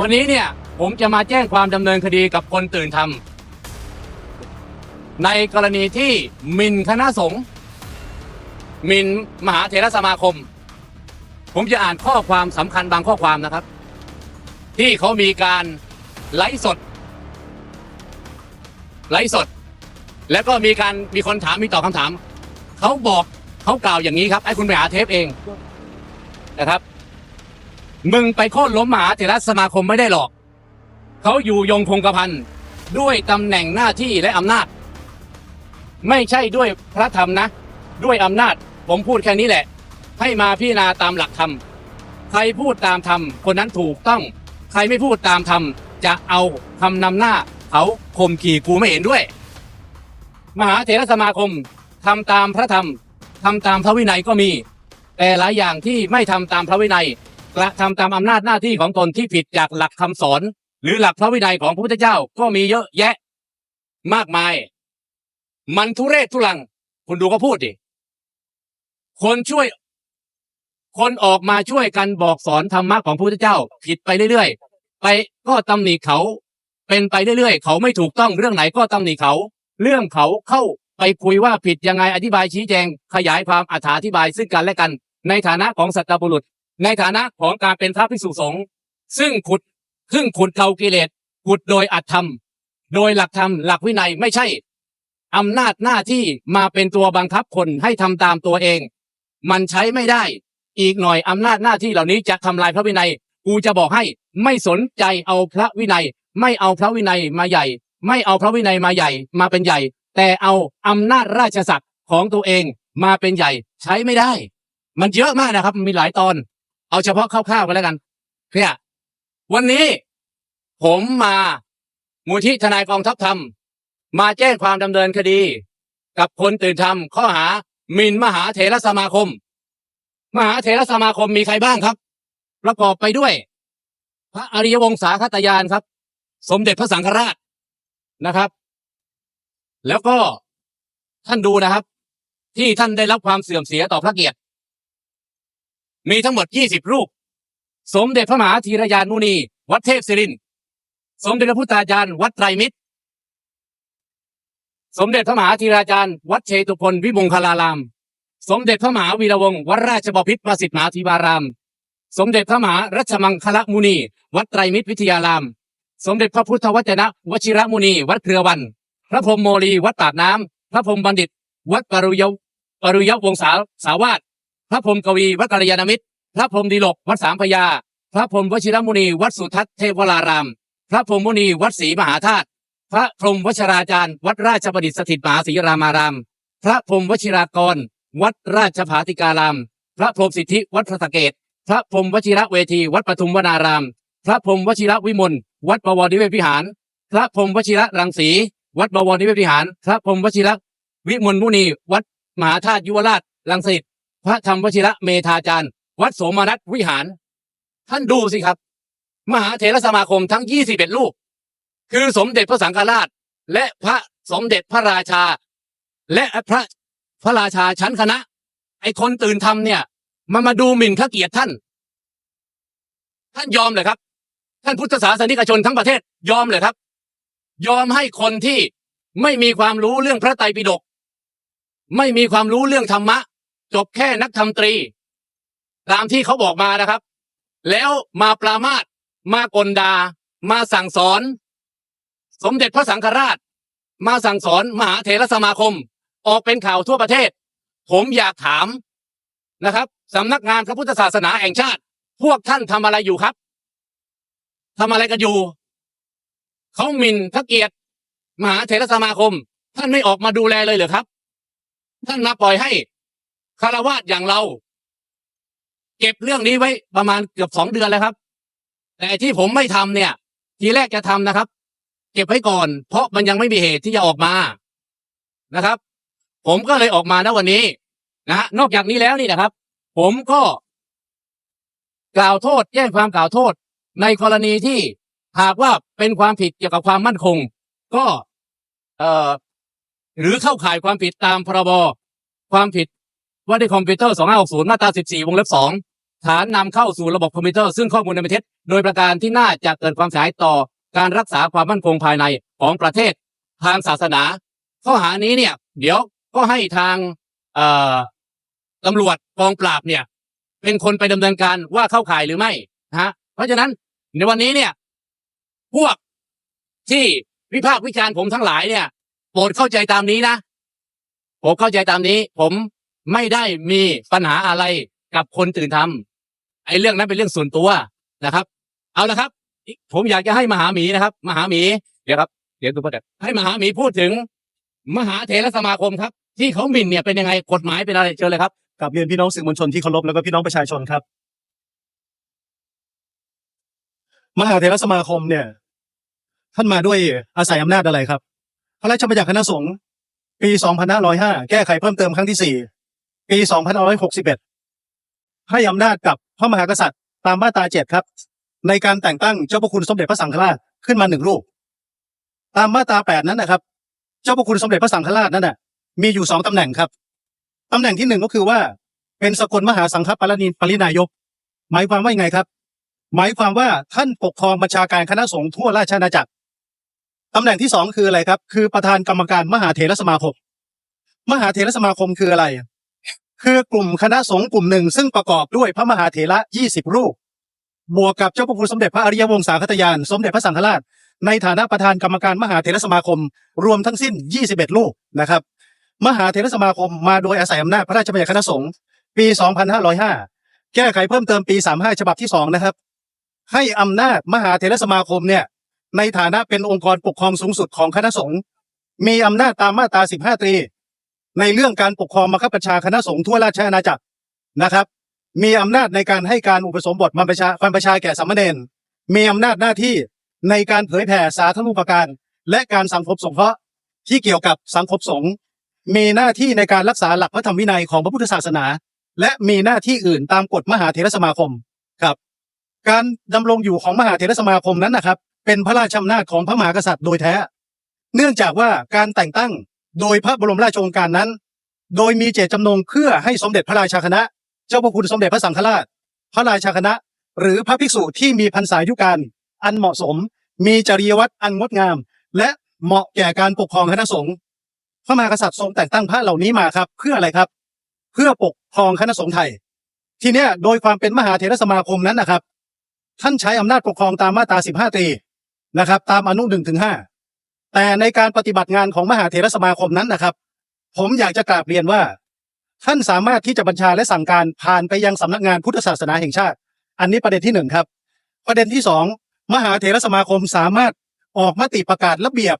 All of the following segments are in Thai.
วันนี้เนี่ยผมจะมาแจ้งความดำเนินคดีกับคนตื่นทำในกรณีที่หมินคณะสงฆ์หมินมหาเถรสมาคม ผมจะอ่านข้อความสำคัญบางข้อความนะครับ ที่เขามีการไลฟ์สด ไลฟ์สด แล้วก็มีการมีคนถามมีตอบคำถาม เขาบอกเขากล่าวอย่างนี้ครับให้คุณไปหาเทปเองนะครับ มึงไปโค่นล้มมหาเถรสมาคมไม่ได้หรอก เขาอยู่ยงคงกระพันด้วยตำแหน่งหน้าที่และอำนาจ ไม่ใช่ด้วยพระธรรมนะ ด้วยอำนาจ ผมพูดแค่นี้แหละ ให้มาพิจารณาตามหลักธรรม ใครพูดตามธรรมคนนั้นถูกต้อง ใครไม่พูดตามธรรมจะเอาคำนำหน้า เขาข่มขี่กูไม่เห็นด้วย มหาเถรสมาคมทำตามพระธรรมทำตามพระวินัยก็มี แต่หลายอย่างที่ไม่ทำตามพระวินัย กระทำตามอำนาจหน้าที่ของตนที่ผิดจากหลักคำสอน หรือหลักพระวินัยของพระพุทธเจ้าก็มีเยอะแยะ มากมาย มันทุเรศทุลัง คุณดูก็พูดดิคนช่วย คนออกมาช่วยกันบอกสอนธรรมะของพระพุทธเจ้า ผิดไปเรื่อยๆ ไปก็ตำหนิเขา เป็นไปเรื่อยๆ เขาไม่ถูกต้องเรื่องไหนก็ตำหนิเขา เรื่องเขาเข้าไปคุยว่าผิดยังไงอธิบายชี้แจง ขยายความอธิบายซึ่งกันและกัน ในฐานะของสัตบุรุษ ในฐานะของการเป็นพระภิกษุสงฆ์ซึ่งขุดซึ่งขุดเกากิเลสขุดโดยอัตธรรม โดยหลักธรรมหลักวินัยไม่ใช่อำนาจหน้าที่มาเป็นตัวบังคับคนให้ทำตามตัวเอง มันใช้ไม่ได้ อีกหน่อยอำนาจหน้าที่เหล่านี้จะทำลายพระวินัย กูจะบอกให้ไม่สนใจเอาพระวินัย ไม่เอาพระวินัยมาใหญ่ ไม่เอาพระวินัยมาใหญ่มาเป็นใหญ่ แต่เอาอำนาจราชศักดิ์ของตัวเองมาเป็นใหญ่ใช้ไม่ได้ มันเยอะมากนะครับ มันมีหลายตอน เอาเฉพาะคร่าวๆกันแล้วกันเพื่อวันนี้ผมมามูลที่ทนายกองทัพธรรม มาแจ้งความดำเนินคดี กับคนตื่นทำข้อหาหมิ่นมหาเถรสมาคม มหาเถรสมาคมมีใครบ้างครับ ประกอบไปด้วย พระอริยวงศาคตยานครับ สมเด็จพระสังฆราชนะครับ แล้วก็ท่านดูนะครับ ที่ท่านได้รับความเสื่อมเสียต่อพระเกียรติ มีทั้งหมด 20 รูป สมเด็จพระมหาธีรยานมุนี วัดเทพศิรินทร์สมเด็จพระพุทธาจารย์วัดไตรมิตร สมเด็จพระมหาธีราจารย์ วัดเชตุพนวิมงคลาราม สมเด็จพระมหาวีระวงศ์วัดราชบพิตรประสิทธิ์มหาธีวาราม สมเด็จพระมหารัชมังคลมุนี วัดไตรมิตรวิทยาราม สมเด็จพระพุทธวจนะวชิระมุนี วัดเครือวัน พระพรหมโมลี วัดปากน้ำพระพรหมบัณฑิต วัดปรุยปรุยวงศาสาวาส พระพรมกวีวัดกัลยาณมิตร พระพรมดีหลกวัดสามพระยา พระพรมวชิรมุนี วัดสุทัศน์เทพวราราม พระพรมมุนีวัดศรีมหาธาตุ พระพรมวชราจารย์ วัดราชประดิษฐ์สถิตมหาศรีรามาราม พระพรมวชิรากร วัดราชภาติการาม พระพรมสิทธิวัดพระสเกต พระพรมวชิระเวทีวัดปทุมวนาราม พระพรมวชิระวิมลวัดบวรนิเวศวิหาร พระพรมวชิระรังสี วัดบวรนิเวศวิหาร พระพรมวชิระวิมลมุนี วัดมหาธาตุยุวราชรังสิต พระธรรมวชิระเมธาจารย์ วัดโสมนัสวิหาร ท่านดูสิครับ มหาเถรสมาคมทั้ง 21รูปคือสมเด็จพระสังฆราช และพระสมเด็จพระราชา และพระพระราชาชั้นคณะ ไอคนตื่นทำเนี่ยมันมาดูหมิ่นข้าเกียรติท่าน ท่านยอมเลยครับ ท่านพุทธศาสนิกชนทั้งประเทศยอมเลยครับ ยอมให้คนที่ไม่มีความรู้เรื่องพระไตรปิฎกไม่มีความรู้เรื่องธรรมะ จบแค่นักธรรมตรี ตามที่เขาบอกมานะครับ แล้วมาปรามาสมากลดา มาสั่งสอน สมเด็จพระสังฆราช มาสั่งสอนมหาเถรสมาคม ออกเป็นข่าวทั่วประเทศ ผมอยากถามนะครับสำนักงานพระพุทธศาสนาแห่งชาติ พวกท่านทำอะไรอยู่ครับทำอะไรกันอยู่เขาหมิ่นพระเกียรติมหาเถรสมาคม ท่านไม่ออกมาดูแลเลยเหรอครับ ท่านมาปล่อยให้ คารวาสอย่างเรา เก็บเรื่องนี้ไว้ประมาณเกือบสองเดือนแล้วครับ แต่ที่ผมไม่ทำเนี่ย ทีแรกจะทำนะครับ เก็บไว้ก่อน เพราะมันยังไม่มีเหตุที่จะออกมานะครับ ผมก็เลยออกมาณวันนี้นะฮะนอกจากนี้แล้วนี่นะครับ ผมก็กล่าวโทษแจ้งความกล่าวโทษ ในกรณีที่หากว่าเป็นความผิดเกี่ยวกับความมั่นคง ก็เอ่อหรือเข้าข่ายความผิดตามพรบความผิด ว่าด้วยคอมพิวเตอร์ 2560 มาตรา 14 วงเล็บฐานนำเข้าสู่ระบบคอมพิวเตอร์ซึ่งข้อมูลในประเทศ โดยประการที่น่าจะเกิดความเสียหายต่อการรักษาความมั่นคงภายในของประเทศทางศาสนา ข้อหานี้เนี่ย เดี๋ยวก็ให้ทางตำรวจกองปราบเนี่ย เป็นคนไปดำเนินการว่าเข้าข่ายหรือไม่ฮะเพราะฉะนั้นในวันนี้เนี่ย พวกที่วิพากษ์วิจารณ์ผมทั้งหลายเนี่ยโปรดเข้าใจตามนี้นะผมเข้าใจตามนี้ ผม ไม่ได้มีปัญหาอะไรกับคนตื่นทำไอ้เรื่องนั้นเป็นเรื่องส่วนตัวนะครับ เอาละครับ ผมอยากจะให้มหาหมีนะครับ มหาหมีเดี๋ยวครับเดี๋ยวดูประเด็นให้มหาหมีพูดถึง มหาเถรสมาคมครับ ที่เขาหมิ่นเนี่ยเป็นยังไงกฎหมายเป็นอะไรเชิญเลยครับกับเรียนพี่น้องสื่อมวลชนที่เคารพแล้วก็พี่น้องประชาชนครับ มหาเถรสมาคมเนี่ย ท่านมาด้วยอาศัยอำนาจอะไรครับ พระราชบัญญัติคณะสงฆ์ปี 2505 แก้ไขเพิ่มเติมครั้งที่4 ปี2561 ให้อำนาจกับพระมหากษัตริย์ตามมาตรา7ครับ ในการแต่งตั้งเจ้าพระคุณสมเด็จพระสังฆราชขึ้นมาหนึ่งรูป ตามมาตรา8นั้นนะครับ เจ้าพระคุณสมเด็จพระสังฆราชนั้นน่ะมีอยู่สองตำแหน่งครับตำแหน่งที่หนึ่งก็คือว่าเป็นสกลมหาสังฆปรินปรินายก หมายความว่ายังไงครับ หมายความว่าท่านปกครองบัญชาการคณะสงฆ์ทั่วราชอาณาจักรตำแหน่งที่สองคืออะไรครับ คือประธานกรรมการมหาเถรสมาคม มหาเถรสมาคมคืออะไร คือกลุ่มคณะสงฆ์กลุ่มหนึ่งซึ่งประกอบด้วยพระมหาเถระ 20 รูป บวกกับเจ้าพระคุณสมเด็จพระอริยวงศาคตยาน สมเด็จพระสังฆราช ในฐานะประธานกรรมการมหาเถรสมาคม รวมทั้งสิ้น 21 รูปนะครับ มหาเถรสมาคมมาโดยอาศัยอำนาจพระราชบัญญัติคณะสงฆ์ปี 2505 แก้ไขเพิ่มเติมปี 35 ฉบับที่ 2 นะครับ ให้อำนาจมหาเถรสมาคมเนี่ยในฐานะเป็นองค์กรปกครองสูงสุดของคณะสงฆ์มีอำนาจตามมาตรา 15 ตรี ในเรื่องการปกครองบังคับบัญชาคณะสงฆ์ทั่วราชอาณาจักรนะครับ มีอำนาจในการให้การอุปสมบทบรรพชาบรรพชาแก่สามเณรมีอำนาจหน้าที่ในการเผยแผ่สาธารณูปการ และการสังคมสงเคราะห์ที่เกี่ยวกับสังคมสงฆ์มีหน้าที่ในการรักษาหลักพระธรรมวินัยของพระพุทธศาสนา และมีหน้าที่อื่นตามกฎมหาเถรสมาคมครับ การดำรงอยู่ของมหาเถรสมาคมนั้นนะครับ เป็นพระราชอำนาจของพระมหากษัตริย์โดยแท้ เนื่องจากว่าการแต่งตั้ง โดยพระบรมราชโองการนั้น โดยมีเจตจำนงเพื่อให้สมเด็จพระราชาคณะ เจ้าพระคุณสมเด็จพระสังฆราช พระราชาคณะ หรือพระภิกษุที่มีพรรษายุการอันเหมาะสม มีจริยวัตรอันงดงาม และเหมาะแก่การปกครองคณะสงฆ์พระมหากษัตริย์ทรงแต่งตั้งพระเหล่านี้มาครับ เพื่ออะไรครับ เพื่อปกครองคณะสงฆ์ไทย ทีเนี้ยโดยความเป็นมหาเถรสมาคมนั้นนะครับ ท่านใช้อำนาจปกครองตามมาตรา 15ตรีนะครับ ตามอนุ1ถึง5 แต่ในการปฏิบัติงานของมหาเถรสมาคมนั้นนะครับ ผมอยากจะกราบเรียนว่า ท่านสามารถที่จะบัญชาและสั่งการผ่านไปยังสำนักงานพุทธศาสนาแห่งชาติ อันนี้ประเด็นที่หนึ่งครับ ประเด็นที่สองมหาเถรสมาคมสามารถออกมติประกาศระเบียบ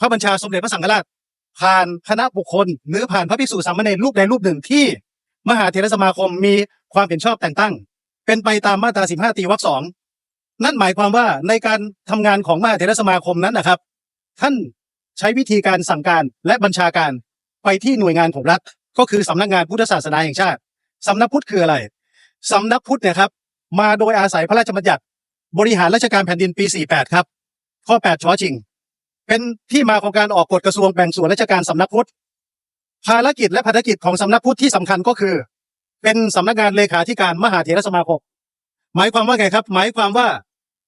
พระบัญชาสมเด็จพระสังฆราช ผ่านคณะบุคคล หรือผ่านพระภิกษุสามเณรรูปใดรูปหนึ่งที่ มหาเถรสมาคมมีความเห็นชอบแต่งตั้ง เป็นไปตามมาตรา 15 ตีวรรคสองนั่นหมายความว่าในการทำงานของมหาเถรสมาคมนั้นนะครับ ท่านใช้วิธีการสั่งการและบัญชาการไปที่หน่วยงานของรัฐ ก็คือสำนักงานพุทธศาสนาแห่งชาติสำนักพุทธคืออะไรสำนักพุทธเนี่ยครับ มาโดยอาศัยพระราชบัญญัติ บริหารราชการแผ่นดินปี 48 ครับ ข้อ 8ชอชิง เป็นที่มาของการออกกฎกระทรวงแบ่งส่วนราชการสำนักพุทธภารกิจและภารกิจของสำนักพุทธที่สำคัญก็คือ เป็นสำนักงานเลขาธิการมหาเถรสมาคมหมายความว่าไงครับ หมายความว่า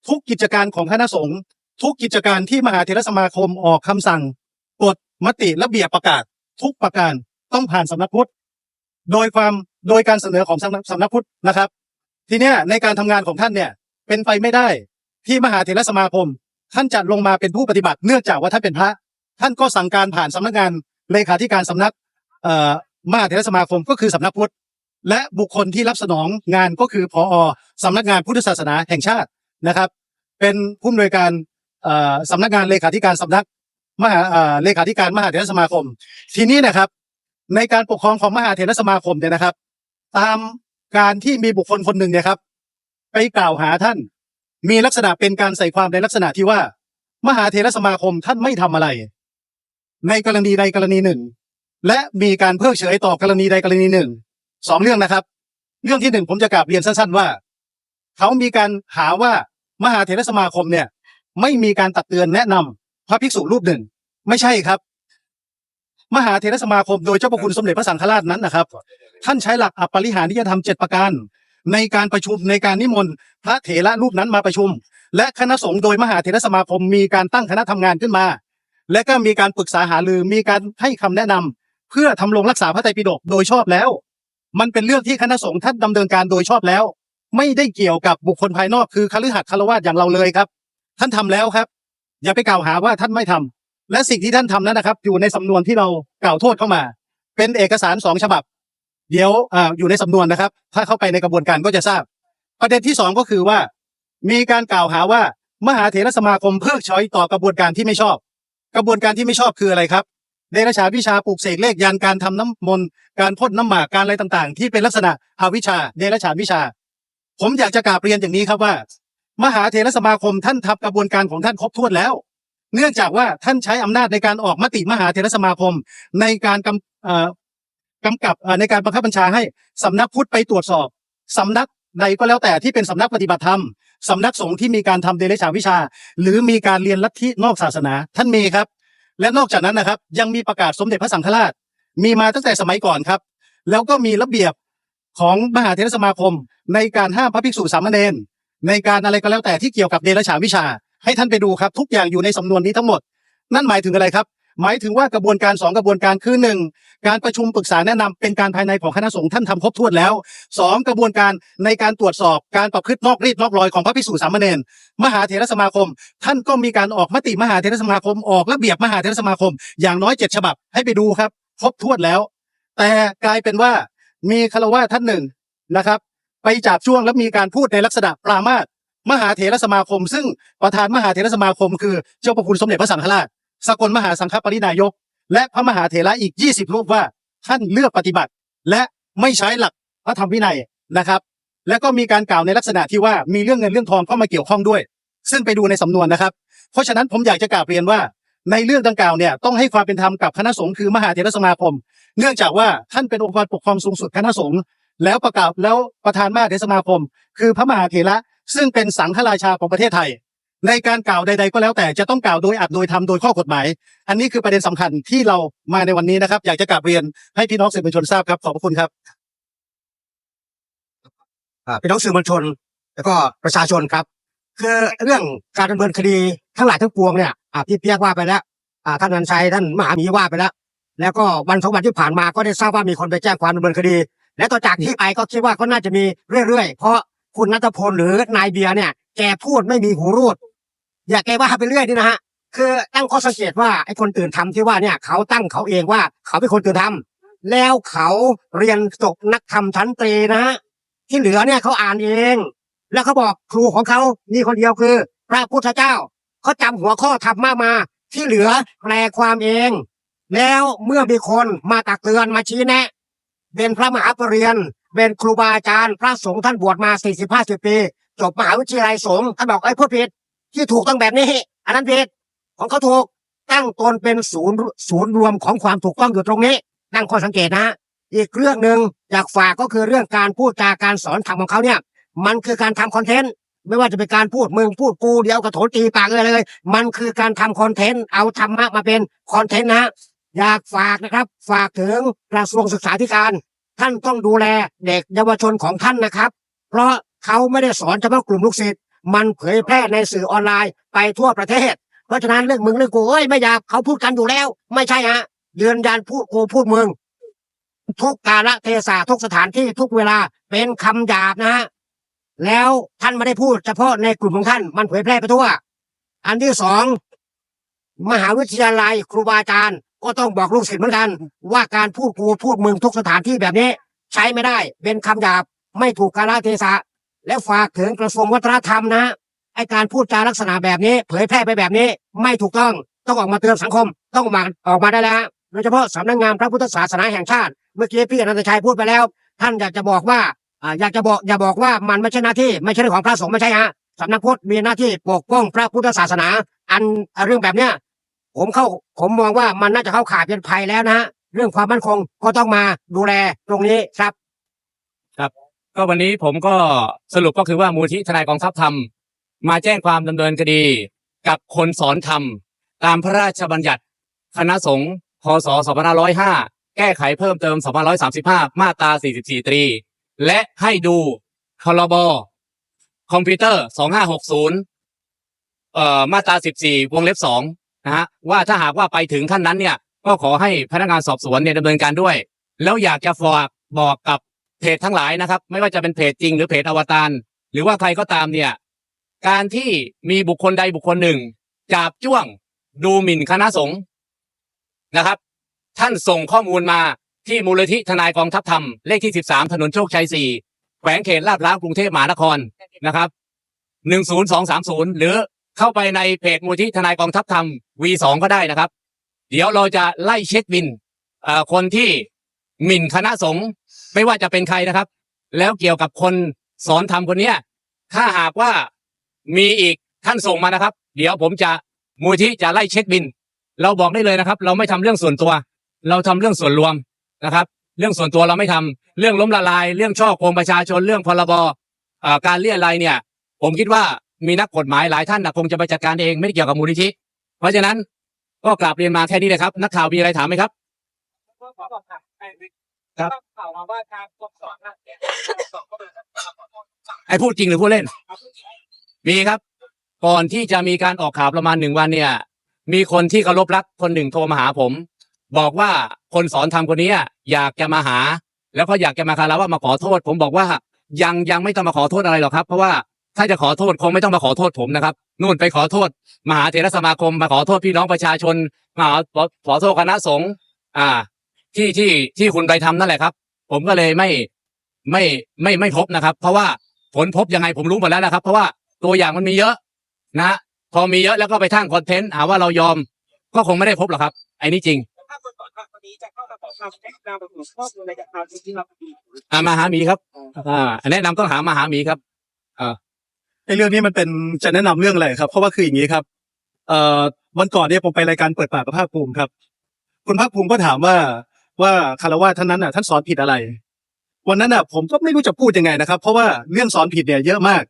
ทุกกิจการของคณะสงฆ์ ทุกกิจการที่มหาเถรสมาคมออกคำสั่งกฎมติระเบียบประกาศ ทุกประการต้องผ่านสำนักพุทธโดยความโดยการเสนอของสำนักสำนักพุทธนะครับ ทีเนี้ยในการทำงานของท่านเนี่ยเป็นไปไม่ได้ที่มหาเถรสมาคม ท่านจะลงมาเป็นผู้ปฏิบัติเนื่องจากว่าท่านเป็นพระ ท่านก็สั่งการผ่านสำนักงานเลขาธิการสำนักเอ่อมหาเถรสมาคมก็คือสำนักพุทธและบุคคลที่รับสนองงานก็คือพอสำนักงานพุทธศาสนาแห่งชาตินะครับ เป็นผู้อำนวยการ สำนักงานเลขาธิการสำนักมหาเลขาธิการมหาเถรสมาคม ทีนี้นะครับ ในการปกครองของมหาเถรสมาคมเนี่ยนะครับ ตามการที่มีบุคคลคนหนึ่งเนี่ยครับ ไปกล่าวหาท่าน มีลักษณะเป็นการใส่ความในลักษณะที่ว่า มหาเถรสมาคมท่านไม่ทำอะไร ในกรณีใดกรณีหนึ่ง และมีการเพิกเฉยต่อกรณีใดกรณีหนึ่งสองเรื่องนะครับ เรื่องที่หนึ่งผมจะกราบเรียนสั้น ๆ ว่า เขามีการหาว่ามหาเถรสมาคมเนี่ย ไม่มีการตักเตือนแนะนำพระภิกษุรูปหนึ่ง ไม่ใช่ครับ มหาเถรสมาคมโดยเจ้าพระคุณสมเด็จพระสังฆราชนั้นนะครับ ท่านใช้หลักอปริหานิยธรรมเจ็ดประการ ในการประชุมในการนิมนต์พระเถระรูปนั้นมาประชุม และคณะสงฆ์โดยมหาเถรสมาคมมีการตั้งคณะทำงานขึ้นมา และก็มีการปรึกษาหารือมีการให้คำแนะนำเพื่อทำลงรักษาพระไตรปิฎกโดยชอบแล้ว มันเป็นเรื่องที่คณะสงฆ์ท่านดำเนินการโดยชอบแล้ว ไม่ได้เกี่ยวกับบุคคลภายนอกคือคฤหัสถ์คารวาสอย่างเราเลยครับ ท่านทำแล้วครับ อย่าไปกล่าวหาว่าท่านไม่ทำและสิ่งที่ท่านทำนั้นนะครับ อยู่ในสำนวนที่เรากล่าวโทษเข้ามา เป็นเอกสารสองฉบับ เดี๋ยวอ่าอยู่ในสำนวนนะครับ ถ้าเข้าไปในกระบวนการก็จะทราบ ประเด็นที่สองก็คือว่า มีการกล่าวหาว่ามหาเถรสมาคมเพิกเฉยต่อกระบวนการที่ไม่ชอบ กระบวนการที่ไม่ชอบคืออะไรครับเดรัจฉานวิชาปลูกเสกเลขยันการทำน้ำมนต์การพ่นน้ำหมากการอะไรต่างๆ ที่เป็นลักษณะอวิชาเดรัจฉานวิชา ผมอยากจะกราบเรียนอย่างนี้ครับว่า มหาเถรสมาคมท่านทำกระบวนการของท่านครบถ้วนแล้ว เนื่องจากว่าท่านใช้อำนาจในการออกมติมหาเถรสมาคม ในการกำกำกับในการบังคับบัญชาให้สำนักพุทธไปตรวจสอบสำนักใดก็แล้วแต่ที่เป็นสำนักปฏิบัติธรรมสำนักสงฆ์ที่มีการทำเดรัจฉานวิชา หรือมีการเรียนลัทธินอกศาสนา ท่านมีครับ และนอกจากนั้นนะครับ ยังมีประกาศสมเด็จพระสังฆราช มีมาตั้งแต่สมัยก่อนครับ แล้วก็มีระเบียบของมหาเถรสมาคม ในการห้ามพระภิกษุสามเณร ในการอะไรก็แล้วแต่ที่เกี่ยวกับเดรัจฉานวิชา ให้ท่านไปดูครับ ทุกอย่างอยู่ในสำนวนนี้ทั้งหมด นั่นหมายถึงอะไรครับ หมายถึงว่ากระบวนการสองกระบวนการคือหนึ่งการประชุมปรึกษาแนะนำเป็นการภายในของคณะสงฆ์ท่านทำครบถ้วนแล้วสองกระบวนการในการตรวจสอบการประพฤตินอกรีดนอกรอยของพระภิกษุสามเณรมหาเถรสมาคม ท่านก็มีการออกมติมหาเถรสมาคมออกระเบียบมหาเถรสมาคม อย่างน้อยเจ็ดฉบับให้ไปดูครับ ครบถ้วนแล้ว แต่กลายเป็นว่ามีคารวะท่านหนึ่งนะครับ ไปจับช่วงแล้วมีการพูดในลักษณะปรามาสมหาเถรสมาคม ซึ่งประธานมหาเถรสมาคม คือเจ้าประคุณสมเด็จพระสังฆราช สกลมหาสังฆปรินายก และพระมหาเถระอีก 20 รูปว่าท่านเลือกปฏิบัติ และไม่ใช้หลักพระธรรมวินัยนะครับ แล้วก็มีการกล่าวในลักษณะที่ว่ามีเรื่องเงินเรื่องทองเข้ามาเกี่ยวข้องด้วย ซึ่งไปดูในสำนวนนะครับ เพราะฉะนั้นผมอยากจะกราบเรียนว่า ในเรื่องดังกล่าวเนี่ยต้องให้ความเป็นธรรมกับคณะสงฆ์คือมหาเถรสมาคม เนื่องจากว่าท่านเป็นองค์กรปกครองสูงสุดคณะสงฆ์ แล้วประกาศแล้วประธานมาเถรสมาคม คือพระมหาเถระซึ่งเป็นสังฆราชาของประเทศไทย ในการกล่าวใด ๆ ก็แล้วแต่จะต้องกล่าวโดยอัดโดยทำโดยข้อกฎหมาย อันนี้คือประเด็นสำคัญที่เรามาในวันนี้นะครับ อยากจะกราบเรียนให้พี่น้องสื่อมวลชนทราบครับขอบพระคุณครับพี่น้องสื่อมวลชน แล้วก็ประชาชนครับ คือเรื่องการดำเนินคดีทั้งหลายทั้งปวงเนี่ยอาพี่เปียกว่าไปแล้วอาท่านนันชัยท่านมหาหมีว่าไปแล้ว แล้วก็วันสองวันที่ผ่านมาก็ได้ทราบว่ามีคนไปแจ้งความดำเนินคดี และต่อจากนี้ไปก็คิดว่าก็น่าจะมีเรื่อยๆ เพราะคุณนัทพลหรือนายเบียร์เนี่ย แกพูดไม่มีหูรูด อย่าแกว่าไปเรื่อยนี่นะฮะ คือตั้งข้อสังเกตว่าไอ้คนตื่นทำที่ว่าเนี่ยเขาตั้งเขาเองว่าเขาเป็นคนตื่นทำแล้วเขาเรียนจบนักธรรมชั้นตรีนะฮะที่เหลือเนี่ยเขาอ่านเอง แล้วเขาบอกครูของเขามีคนเดียวคือ พระพุทธเจ้าเขาจำหัวข้อธรรมะมา ที่เหลือแปลความเอง แล้วเมื่อมีคนมาตักเตือนมาชี้แนะ เป็นพระมหาปรริญญาเป็นครูบาอาจารย์ พระสงฆ์ท่านบวชมาสี่สิบห้าสิบปี จบมหาวิทยาลัยสงฆ์ท่านบอกไอ้พูดผิดที่ถูกต้องแบบนี้อันนั้นผิดของเขาถูกตั้งตนเป็นศูนย์ศูนย์รวมของความถูกต้องอยู่ตรงนี้ตั้งข้อสังเกตนะ อีกเรื่องหนึ่งอยากฝากก็คือเรื่องการพูดจาการสอนธรรมของเขาเนี่ย มันคือการทำคอนเทนต์ไม่ว่าจะเป็นการพูดมึงพูดกูเดียวกระโถนตีปากเลยเลย มันคือการทำคอนเทนต์เอาธรรมะมาเป็นคอนเทนต์นะ อยากฝากนะครับ ฝากถึงกระทรวงศึกษาธิการ ท่านต้องดูแลเด็กเยาวชนของท่านนะครับ เพราะเขาไม่ได้สอนเฉพาะกลุ่มลูกศิษย์มันเผยแพร่ในสื่อออนไลน์ไปทั่วประเทศ เพราะฉะนั้นเรื่องมึงเรื่องกูเอ้ยไม่อยากเขาพูดกันอยู่แล้ว ไม่ใช่ฮะยืนยันพูดกูพูดมึง ทุกกาลเทศะทุกสถานที่ทุกเวลาเป็นคำหยาบนะฮะแล้วท่านไม่ได้พูดเฉพาะในกลุ่มของท่านมันเผยแพร่ไปทั่ว อันที่สองมหาวิทยาลัยครูบาอาจารย์ ก็ต้องบอกลูกศิษย์เหมือนกัน ว่าการพูดกูพูดมึงทุกสถานที่แบบนี้ ใช้ไม่ได้ เป็นคำหยาบไม่ถูกกาลเทศะ และฝากถึงกระทรวงวัฒนธรรมนะไอการพูดจาลักษณะแบบนี้ เผยแพร่ไปแบบนี้ ไม่ถูกต้องต้องออกมาเตือนสังคม ต้องออกมาออกมาได้แล้วโดยเฉพาะสำนักงานพระพุทธศาสนาแห่งชาติ เมื่อกี้พี่อนันตชัยพูดไปแล้ว ท่านอยากจะบอกว่าอ่าอยากจะบอกอย่าบอกว่ามันไม่ใช่หน้าที่ไม่ใช่เรื่องของพระสงฆ์ไม่ใช่ฮะสำนักพุทธมีหน้าที่ปกป้องพระพุทธศาสนา อันเรื่องแบบเนี้ย ผมเข้าผมมองว่ามันน่าจะเข้าข่ายเป็นภัยแล้วนะฮะเรื่องความมั่นคงก็ต้องมาดูแลตรงนี้ครับ ครับ ก็วันนี้ผมก็สรุปก็คือว่ามูลที่ทนายกองทัพธรรม มาแจ้งความดำเนินคดีกับคนสอนธรรม ตามพระราชบัญญัติคณะสงฆ์พศ2505 แก้ไขเพิ่มเติม2535 มาตรา 44 ตรี และให้ดูพรบคอมพิวเตอร์ 2560 เอ่อ มาตรา 14 วงเล็บ 2 นะฮะว่าถ้าหากว่าไปถึงขั้นนั้นเนี่ย ก็ขอให้พนักงานสอบสวนเนี่ยดำเนินการด้วย แล้วอยากจะฝากบอกกับเพจทั้งหลายนะครับ ไม่ว่าจะเป็นเพจจริงหรือเพจอวตารหรือว่าใครก็ตามเนี่ย การที่มีบุคคลใดบุคคลหนึ่ง จาบจ้วงดูหมิ่นคณะสงฆ์นะครับ ท่านส่งข้อมูลมาที่มูลนิธิทนายกองทัพธรรมเลขที่ 13 ถนนโชคชัย 4 แขวงเขตลาดพร้าวกรุงเทพมหานครนะครับ 10230 หรือ เข้าไปในเพจมูลนิธิทนายกองทัพธรรม V2 ก็ได้นะครับ เดี๋ยวเราจะไล่เช็คบินคนที่หมิ่นคณะสงฆ์ไม่ว่าจะเป็นใครนะครับ แล้วเกี่ยวกับคนสอนธรรมคนเนี้ย ถ้าหากว่ามีอีกท่านส่งมานะครับ เดี๋ยวผมจะมูลที่จะไล่เช็คบิน เราบอกได้เลยนะครับ เราไม่ทำเรื่องส่วนตัว เราทำเรื่องส่วนรวมนะครับ เรื่องส่วนตัวเราไม่ทำเรื่องล้มละลาย เรื่องช่อโกงประชาชนเรื่องพรบเอ่อการเรียอะไรยเนี่ย ผมคิดว่า มีนักกฎหมายหลายท่านนะคงจะไปจัดการเองไม่ได้เกี่ยวกับมูลนิธิเพราะฉะนั้นก็กราบเรียนมาแค่นี้เลยครับ นักข่าวมีอะไรถามไหมครับครับข่าวมาว่าทางกรมสอนนะเนี่ยสอบก็เลยไอ้พูดจริงหรือพูดเล่น มีครับ ก่อนที่จะมีการออกข่าวประมาณหนึ่งวันเนี่ย มีคนที่เคารพรักคนหนึ่งโทรมาหาผม บอกว่าคนสอนทำคนนี้อยากจะมาหา แล้วก็อยากจะมาคารวะมาขอโทษ ผมบอกว่ายังยังไม่ต้องมาขอโทษอะไรหรอกครับ เพราะว่า ถ้าจะขอโทษคงไม่ต้องมาขอโทษผมนะครับนู่นไปขอโทษ มหาเถรสมาคมมาขอโทษพี่น้องประชาชนมาขอขอโทษคณะสงฆ์อ่า ที่ที่ที่คุณไปทำนั่นแหละครับ ผมก็เลยไม่ไม่ไม่ไม่พบนะครับ เพราะว่าผลพบยังไงผมรู้หมดแล้วนะครับ เพราะว่าตัวอย่างมันมีเยอะนะพอมีเยอะแล้วก็ไปทั้งคอนเทนต์หาว่าเรายอม ก็คงไม่ได้พบหรอกครับไอ้นี่จริงถ้าคนสอนทางคนนี้จะเข้ามาขอความแนะนำของข้อมูลอะไรจากทางจริงๆเราดีอ่ามาหาหมีครับ อ่าแนะนำต้องหามาหาหมีครับไอ้ เรื่องนี้มันเป็นจะแนะนำเรื่องอะไรครับ เพราะว่าคืออย่างนี้ครับ เอ่อวันก่อนเนี่ยผมไปรายการเปิดปากกับภาคภูมิครับ คุณภาคภูมิก็ถามว่าว่าคารวะท่านนั้นน่ะท่านสอนผิดอะไร วันนั้นน่ะผมก็ไม่รู้จะพูดยังไงนะครับ เพราะว่าเรื่องสอนผิดเนี่ยเยอะมาก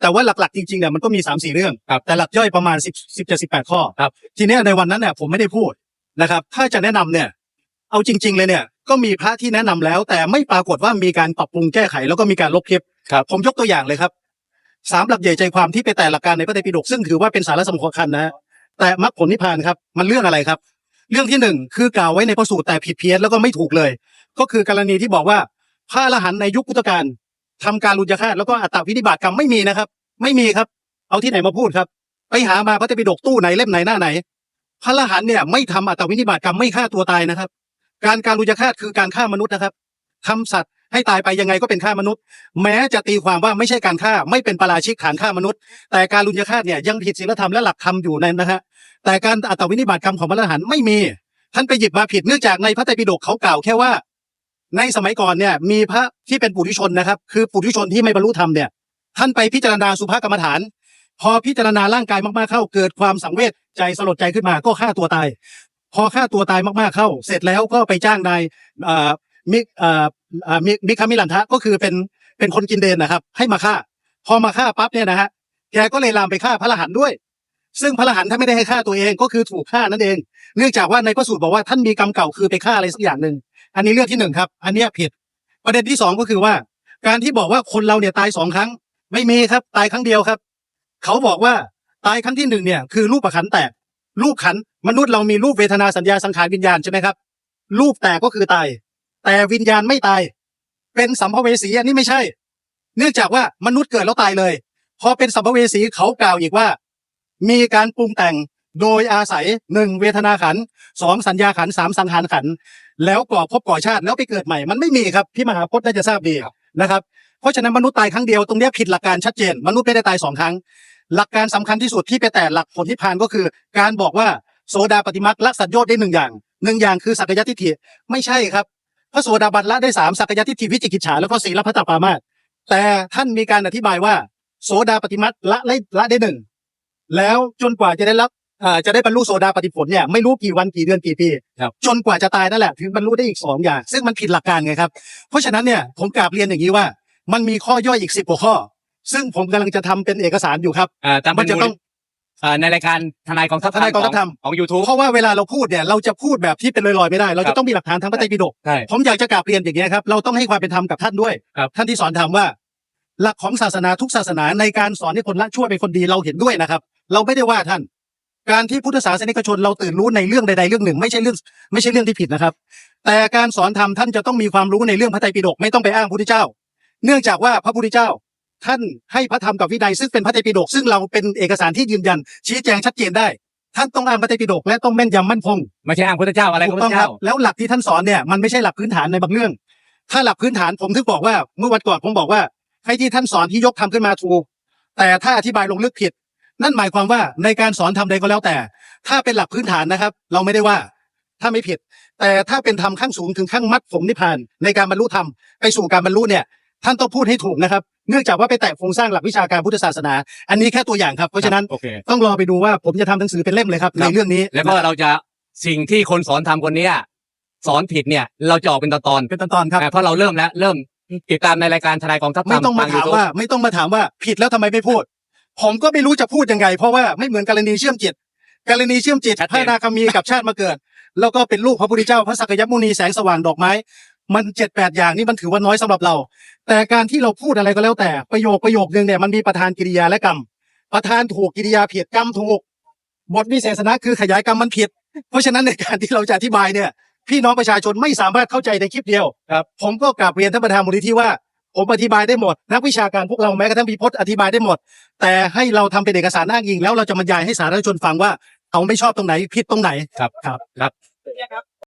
แต่ว่าหลักๆจริงๆเนี่ยมันก็มีสามสี่เรื่องครับแต่หลักย่อยประมาณสิบสิบเจ็ดสิบแปดข้อครับทีเนี้ยในวันนั้นเนี่ยผมไม่ได้พูดนะครับ ถ้าจะแนะนำเนี่ยเอาจริง ๆ เลยเนี่ยก็มีพระที่แนะนำแล้ว แต่ไม่ปรากฏว่ามีการปรับปรุงแก้ไข แล้วก็มีการลบคลิปครับผมยกตัวอย่างเลยครับ สามหลักใหญ่ใจความที่ไปแต่หลักการในพระไตรปิฎกซึ่งถือว่าเป็นสาระสำคัญนะแต่มรรคผลนิพพานครับมันเรื่องอะไรครับ เรื่องที่หนึ่งคือกล่าวไว้ในพระสูตรแต่ผิดเพี้ยนแล้วก็ไม่ถูกเลย ก็คือกรณีที่บอกว่าพระอรหันต์ในยุคพุทธกาลทำการลุญฆาตแล้วก็อัตตวินิบาตกรรมไม่มีนะครับ ไม่มีครับ เอาที่ไหนมาพูดครับ ไปหามาพระไตรปิฎกตู้ไหนเล่มไหนหน้าไหน พระอรหันต์เนี่ยไม่ทำอัตตวินิบาตกรรมไม่ฆ่าตัวตายนะครับ การการลุญฆาตคือการฆ่ามนุษย์นะครับทำสัตว์ ให้ตายไปยังไงก็เป็นฆ่ามนุษย์ แม้จะตีความว่าไม่ใช่การฆ่าไม่เป็นปราชิกฐานฆ่ามนุษย์ แต่การลุญฆาตเนี่ยยังผิดศีลธรรมและหลักธรรมอยู่ในนะฮะแต่การอัตวินิบาตกรรมของพระอรหันต์ไม่มีท่านไปหยิบมาผิดเนื่องจากในพระไตรปิฎกเขากล่าวแค่ว่า ในสมัยก่อนเนี่ยมีพระที่เป็นปุถุชนนะครับ คือปุถุชนที่ไม่บรรลุธรรมเนี่ยท่านไปพิจารณาสุภกรรมฐาน พอพิจารณาร่างกายมากๆเข้าเกิดความสังเวชใจสลดใจขึ้นมาก็ฆ่าตัวตาย พอฆ่าตัวตายมากๆเข้า เสร็จแล้วก็ไปจ้างนายอ่อ มิอ่อเอ่อมิมิคามิลันทะก็คือเป็นเป็นคนกินเดนนะครับ ให้มาฆ่า พอมาฆ่าปั๊บเนี่ยนะฮะแกก็เลยลามไปฆ่าพระรหันด้วย ซึ่งพระรหันท่านไม่ได้ให้ฆ่าตัวเองก็คือถูกฆ่านั่นเอง เนื่องจากว่าในพระสูตรบอกว่าท่านมีกรรมเก่าคือไปฆ่าอะไรสักอย่างหนึ่งอันนี้เรื่องที่หนึ่งครับ อันเนี้ยผิด ประเด็นที่สองก็คือว่า การที่บอกว่าคนเราเนี่ยตายสองครั้ง ไม่มีครับ ตายครั้งเดียวครับ เขาบอกว่าตายครั้งที่หนึ่งเนี่ยคือรูปประขันแตกรูปขันมนุษย์เรามีรูปเวทนาสัญญาสังขารวิญญาณใช่ไหมครับรูปแตกก็คือตาย แต่วิญญาณไม่ตาย เป็นสัมภเวสีอันนี้ไม่ใช่ เนื่องจากว่ามนุษย์เกิดแล้วตายเลย พอเป็นสัมภเวสีเขากล่าวอีกว่า มีการปรุงแต่งโดยอาศัยหนึ่งเวทนาขันธ์สองสัญญาขันธ์สามสังหารขันธ์แล้วก่อภพก่อชาติแล้วไปเกิดใหม่ มันไม่มีครับพี่มหาพจน์น่าจะทราบดีนะครับ เพราะฉะนั้นมนุษย์ตายครั้งเดียวตรงเนี้ยผิดหลักการชัดเจน มนุษย์ไม่ได้ตายสองครั้ง หลักการสำคัญที่สุดที่ไปแต่หลักผลที่พานก็คือ การบอกว่าโสดาปฏิมักละสัญญอดได้หนึ่งอย่างหนึ่งอย่างคือสักยทิฏฐิไม่ใช่ครับ พระโสดาบันละได้สามสักยทิฏฐิวิจิกิจฉาแล้วก็สีละพัตตปามาสแต่ท่านมีการอธิบายว่า โสดาปฏิมักละละละได้หนึ่งแล้วจนกว่าจะได้รับอ่าจะได้บรรลุโสดาปฏิผลเนี่ยไม่รู้กี่วันกี่เดือนกี่ปีครับจนกว่าจะตายนั่นแหละถึงบรรลุได้อีกสองอย่าง ซึ่งมันผิดหลักการไงครับ เพราะฉะนั้นเนี่ยผมกราบเรียนอย่างนี้ว่า มันมีข้อย่อยอีกสิบกว่าข้อ ซึ่งผมกำลังจะทำเป็นเอกสารอยู่ครับอ่าตามมันจะต้อง อ่าในรายการทนายกองทัพทนายกองทัพธรรม ของยูทูบเพราะว่าเวลาเราพูดเนี่ยเราจะพูดแบบที่เป็นลอยๆไม่ได้ เราครัจะบต้องมีหลักฐานทางพระไตรปิฎกใช่ ผมอยากจะกราบเรียนอย่างนี้ยครับเราต้องให้ความเป็นธรรมกับท่านด้วย ครับ ท่านที่สอนธรรมว่า หลักของศาสนาทุกศาสนาในการสอนให้คนละชั่วเป็นคนดีเราเห็นด้วยนะครับ เราไม่ได้ว่าท่าน การที่พุทธศาสนิกชนเราตื่นรู้ในเรื่องใดๆเรื่องหนึ่ง ไม่ใช่เรื่องไม่ใช่เรื่องที่ผิดนะครับ แต่การสอนธรรมท่านจะต้องมีความรู้ในเรื่องพระไตรปิฎกไม่ต้องไปอ้างพระพุทธเจ้า เนื่องจากว่าพระพุทธเจ้า ท่านให้พระธรรมกับวินัยซึ่งเป็นพระไตรปิฎกซึ่งเราเป็นเอกสารที่ยืนยัน ชี้แจงชัดเจนได้ ท่านต้องอ้างพระไตรปิฎกและต้องแม่นยำมั่นคงไม่ใช่อ้างพุทธเจ้าอะไรก็ถูพุกทต้ธองครัเจ้า บแล้วหลักที่ท่านสอนเนี่ยมันไม่ใช่หลักพื้นฐานในบางเรื่อง ถ้าหลักพื้นฐานผมถึงบอกว่าเมื่อวันก่อนผมบอกว่าให้ที่ท่านสอนที่ยกทำขึ้นมาถูก แต่ถ้าอธิบายลงลึกผิด นั่นหมายความว่าในการสอนทำใดก็แล้วแต่ ถ้าเป็นหลักพื้นฐานนะครับ เราไม่ได้ว่า ถ้าไม่ผิด แต่ถ้าเป็นธรรมขั้นสูงถึงขั้นมัดผมนิพพานในการบรรลุธรรมไปสู่การบรรลุเนี่ย ท่านต้องพูดให้ถูกนะครับ เนื่องจากว่าไปแตะโครงสร้างหลักวิชาการพุทธศาสนา อันนี้แค่ตัวอย่างครับ เพราะฉะนั้นโอเค ต้องรอไปดูว่าผมจะทำหนังสือเป็นเล่มเลยครับครัในบเรื่องนี้แล้วก็เราจะสิ่งที่คนสอนทำคนเนี้ยสอนผิดเนี่ย เราจะออกเป็นตอนเป็นตอนๆครับๆเพราะเราเริ่มแล้วเริ่มติดตามในรายการทนายกองทัพธรไม่รมต้องมาท ถาม YouTube ว่าไม่ต้องมาถามว่าผิดแล้วทำไมไม่พูด ผมก็ไม่รู้จะพูดยังไง เพราะว่าไม่เหมือนกรณีเชื่อมจิตกรณีเชื่อมจิตชัดเจน พระนาคามีกับชาติมาเกิด แล้วก็เป็นลูกพระพุทธเจ้าพระสักยมุนีแสงสว่างดอกไม้ มันเจ็ดแปดอย่างนี่มันถือว่าน้อยสำหรับเรา แต่การที่เราพูดอะไรก็แล้วแต่ประโยคประโยคนึงเนี่ยมันมีประธานกิริยาและกรรม ประธานถูกกิริยาผิดกรรมถูกบทวิเศษณะคือขยายกรรมมันผิด เพราะฉะนั้นในการที่เราจะอธิบายเนี่ย พี่น้องประชาชนไม่สามารถเข้าใจในคลิปเดียวครับผมก็กราบเรียนท่านประธานมูลนิธิว่าผมอธิบายได้หมด นักวิชาการพวกเราแม้กระทั่งพีพจน์อธิบายได้หมด แต่ให้เราทำเป็นเอกสารอ้างอิงแล้วเราจะบรรยายให้สาธารณชนฟังว่าเขาไม่ชอบตรงไหนผิดตรงไหนครับครับเนี่ยครับ